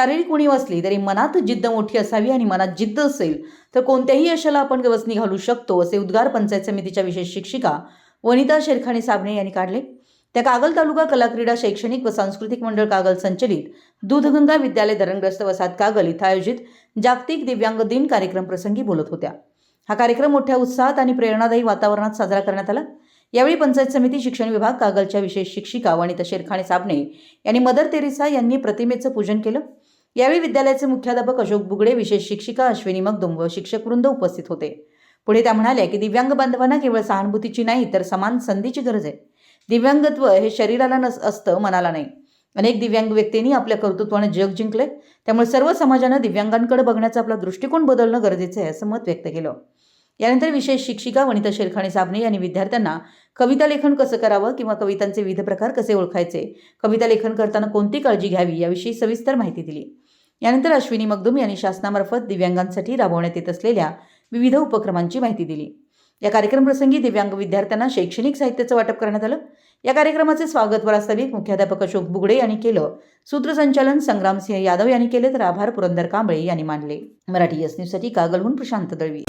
शारीरिक उणीव असली तरी मनात जिद्द मोठी असावी आणि मनात जिद्द असेल तर कोणत्याही यशाला आपण गवसणी घालू शकतो असे उद्गार पंचायत समितीच्या विशेष शिक्षिका वनिता शेरखाणी साबणे यांनी काढले. त्या कागल तालुका कला क्रीडा शैक्षणिक व सांस्कृतिक मंडळ कागल संचलित दूधगंगा विद्यालय धरणग्रस्त वसाहत कागल इथं आयोजित जागतिक दिव्यांग दिन कार्यक्रम प्रसंगी बोलत होत्या. हा कार्यक्रम मोठ्या उत्साहात आणि प्रेरणादायी वातावरणात साजरा करण्यात आला. यावेळी पंचायत समिती शिक्षण विभाग कागलच्या विशेष शिक्षिका वनिता शेरखाणे साबणे यांनी मदर तेरेसा यांनी प्रतिमेचं पूजन केलं. यावेळी विद्यालयाचे मुख्याध्यापक अशोक बुगडे विशेष शिक्षिका अश्विनी मगदुम व शिक्षकवृंद उपस्थित होते. पुढे त्या म्हणाल्या की दिव्यांग बांधवांना केवळ सहानुभूतीची नाही तर समान संधीची गरज आहे. दिव्यांगत्व हे शरीराला नस असतं मनाला नाही. अनेक दिव्यांग व्यक्तींनी आपल्या कर्तृत्वाने जग जिंकले त्यामुळे सर्व समाजानं दिव्यांगांकडे बघण्याचा आपला दृष्टिकोन बदलणं गरजेचं आहे असं मत व्यक्त केलं. यानंतर विशेष शिक्षिका वनिता शेरखाणे साबणे यांनी विद्यार्थ्यांना कविता लेखन कसं करावं किंवा कवितांचे विविध प्रकार कसे ओळखायचे कविता लेखन करताना कोणती काळजी घ्यावी याविषयी सविस्तर माहिती दिली. यानंतर अश्विनी मगदुम यांनी शासनामार्फत दिव्यांगांसाठी राबवण्यात येत असलेल्या विविध उपक्रमांची माहिती दिली. या कार्यक्रमप्रसंगी दिव्यांग विद्यार्थ्यांना शैक्षणिक साहित्याचं वाटप करण्यात आलं. या कार्यक्रमाचे स्वागत वास्तविक मुख्याध्यापक अशोक बुगडे यांनी केलं. सूत्रसंचालन संग्रामसिंह यादव यांनी केले तर आभार पुरंदर कांबळे यांनी मानले. मराठी एस न्यूजसाठी कागलहून प्रशांत दळवी.